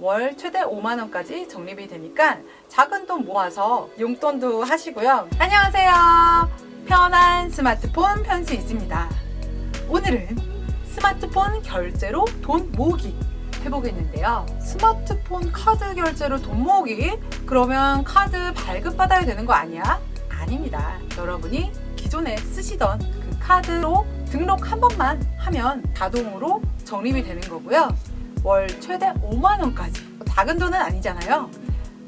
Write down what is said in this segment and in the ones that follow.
월 최대 5만 원까지 적립이 되니까 작은 돈 모아서 용돈도 하시고요. 안녕하세요. 편한 스마트폰 편수이즈입니다. 오늘은 스마트폰 결제로 돈 모으기 해보겠는데요. 스마트폰 카드 결제로 돈 모으기? 그러면 카드 발급받아야 되는 거 아니야? 아닙니다. 여러분이 기존에 쓰시던 그 카드로 등록 한 번만 하면 자동으로 적립이 되는 거고요. 월 최대 5만 원까지 작은 돈은 아니잖아요.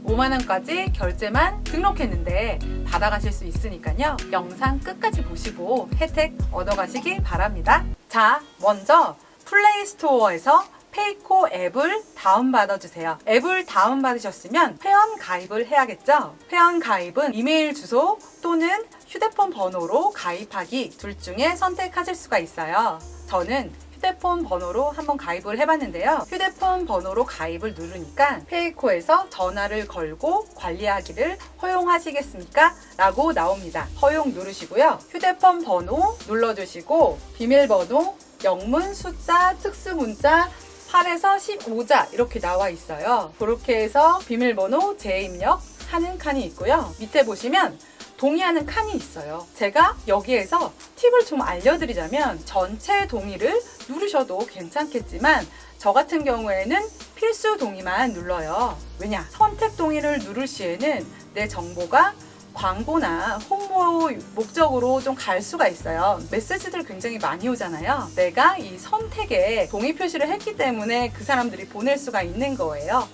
5만 원까지 결제만 등록했는데 받아가실 수 있으니까요. 영상 끝까지 보시고 혜택 얻어가시기 바랍니다. 자, 먼저 플레이 스토어에서 페이코 앱을 다운받아 주세요. 앱을 다운받으셨으면 회원 가입을 해야겠죠? 회원 가입은 이메일 주소 또는 휴대폰 번호로 가입하기 둘 중에 선택하실 수가 있어요. 저는 휴대폰 번호로 한번 가입을 해봤는데요. 휴대폰 번호로 가입을 누르니까 페이코에서 전화를 걸고 관리하기를 허용하시겠습니까? 라고 나옵니다. 허용 누르시고요. 휴대폰 번호 눌러주시고 비밀번호, 영문, 숫자, 특수 문자, 8에서 15자 이렇게 나와 있어요. 그렇게 해서 비밀번호 재입력 하는 칸이 있고요. 밑에 보시면 동의하는 칸이 있어요. 제가 여기에서 팁을 좀 알려드리자면 전체 동의를 누르셔도 괜찮겠지만 저 같은 경우에는 필수 동의만 눌러요. 왜냐? 선택 동의를 누를 시에는 내 정보가 광고나 홍보 목적으로 좀 갈 수가 있어요. 메시지들 굉장히 많이 오잖아요. 내가 이 선택에 동의 표시를 했기 때문에 그 사람들이 보낼 수가 있는 거예요.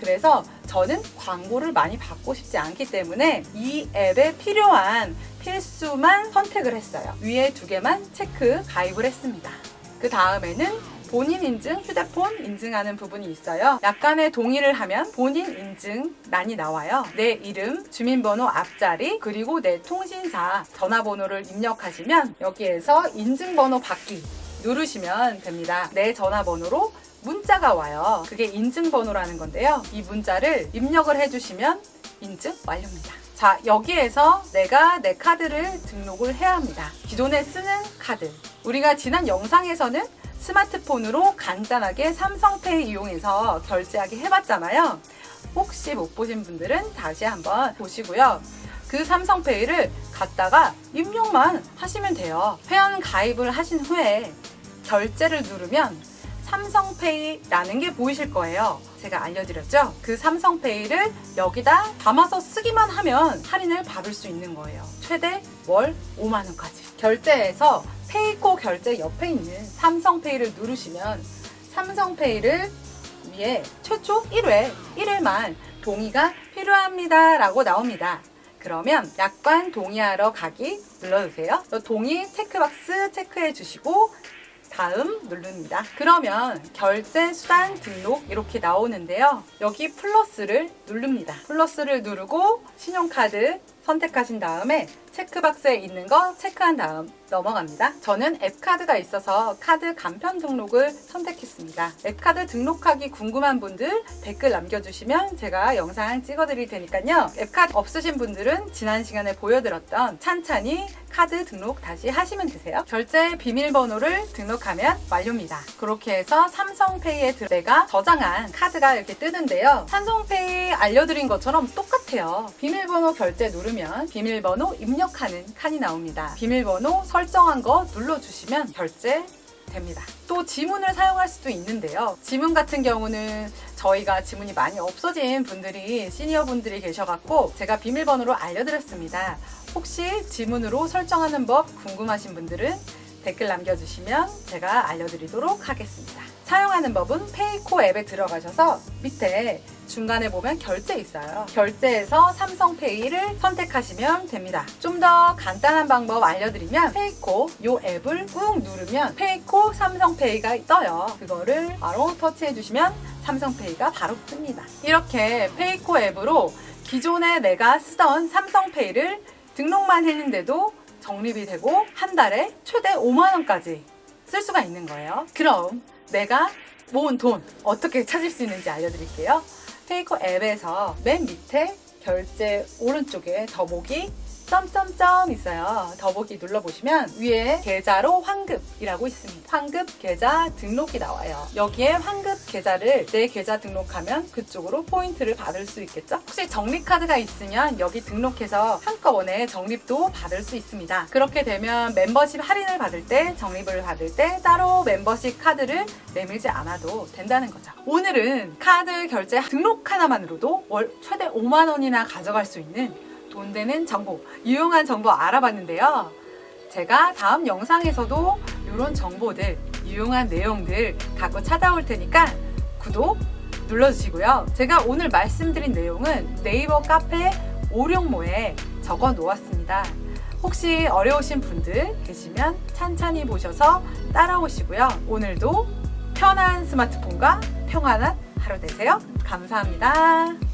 그래서 저는 광고를 많이 받고 싶지 않기 때문에 이 앱에 필요한 필수만 선택을 했어요. 위에 두 개만 체크 가입을 했습니다. 그 다음에는 본인 인증, 휴대폰 인증하는 부분이 있어요. 약간의 동의를 하면 본인 인증란이 나와요. 내 이름, 주민번호 앞자리, 그리고 내 통신사 전화번호를 입력하시면 여기에서 인증번호 받기 누르시면 됩니다. 내 전화번호로 문자가 와요. 그게 인증번호라는 건데요. 이 문자를 입력을 해주시면 인증 완료입니다. 자, 여기에서 내가 내 카드를 등록을 해야 합니다. 기존에 쓰는 카드. 우리가 지난 영상에서는 스마트폰으로 간단하게 삼성페이 이용해서 결제하기 해봤잖아요. 혹시 못 보신 분들은 다시 한번 보시고요. 그 삼성페이를 갖다가 입력만 하시면 돼요. 회원 가입을 하신 후에 결제를 누르면 삼성페이라는 게 보이실 거예요. 제가 알려드렸죠? 그 삼성페이를 여기다 담아서 쓰기만 하면 할인을 받을 수 있는 거예요. 최대 월 5만원까지. 결제해서 페이코 결제 옆에 있는 삼성페이를 누르시면 삼성페이를 위에 최초 1회, 1회만 동의가 필요합니다. 라고 나옵니다. 그러면 약관 동의하러 가기 눌러주세요. 동의 체크박스 체크해 주시고 다음 누릅니다. 그러면 결제 수단 등록 이렇게 나오는데요. 여기 플러스를 누릅니다. 플러스를 누르고 신용카드 선택하신 다음에 체크박스에 있는 거 체크한 다음 넘어갑니다. 저는 앱카드가 있어서 카드 간편 등록을 선택했습니다. 앱카드 등록하기 궁금한 분들 댓글 남겨주시면 제가 영상 찍어드릴 테니까요. 앱카드 없으신 분들은 지난 시간에 보여드렸던 찬찬히 카드 등록 다시 하시면 되세요. 결제 비밀번호를 등록하면 완료입니다. 그렇게 해서 삼성페이에 들- 내가 저장한 카드가 이렇게 뜨는데요. 삼성페이 알려드린 것처럼 똑같아요. 비밀번호 결제 누르면 비밀번호 입력 하는 칸이 나옵니다. 비밀번호 설정한 거 눌러주시면 결제 됩니다. 또 지문을 사용할 수도 있는데요. 지문 같은 경우는 저희가 지문이 많이 없어진 분들이 시니어 분들이 계셔갖고 제가 비밀번호로 알려드렸습니다. 혹시 지문으로 설정하는 법 궁금하신 분들은 댓글 남겨주시면 제가 알려드리도록 하겠습니다. 사용하는 법은 페이코 앱에 들어가셔서 밑에 중간에 보면 결제 있어요. 결제에서 삼성페이를 선택하시면 됩니다. 좀 더 간단한 방법 알려드리면 페이코 이 앱을 꾹 누르면 페이코 삼성페이가 떠요. 그거를 바로 터치해 주시면 삼성페이가 바로 뜹니다. 이렇게 페이코 앱으로 기존에 내가 쓰던 삼성페이를 등록만 했는데도 적립이 되고 한 달에 최대 5만 원까지 쓸 수가 있는 거예요. 그럼 내가 모은 돈 어떻게 찾을 수 있는지 알려드릴게요. 페이커 앱에서 맨 밑에 결제 오른쪽에 더보기 점점점 있어요. 더보기 눌러보시면 위에 계좌로 환급이라고 있습니다. 환급 계좌 등록이 나와요. 여기에 환급 계좌를 내 계좌 등록하면 그쪽으로 포인트를 받을 수 있겠죠? 혹시 적립카드가 있으면 여기 등록해서 한꺼번에 적립도 받을 수 있습니다. 그렇게 되면 멤버십 할인을 받을 때, 적립을 받을 때 따로 멤버십 카드를 내밀지 않아도 된다는 거죠. 오늘은 카드 결제 등록 하나만으로도 월 최대 5만 원이나 가져갈 수 있는 돈 되는 정보, 유용한 정보 알아봤는데요. 제가 다음 영상에서도 이런 정보들, 유용한 내용들 갖고 찾아올 테니까 구독 눌러주시고요. 제가 오늘 말씀드린 내용은 네이버 카페 오룡모에 적어 놓았습니다. 혹시 어려우신 분들 계시면 찬찬히 보셔서 따라오시고요. 오늘도 편한 스마트폰과 평안한 하루 되세요. 감사합니다.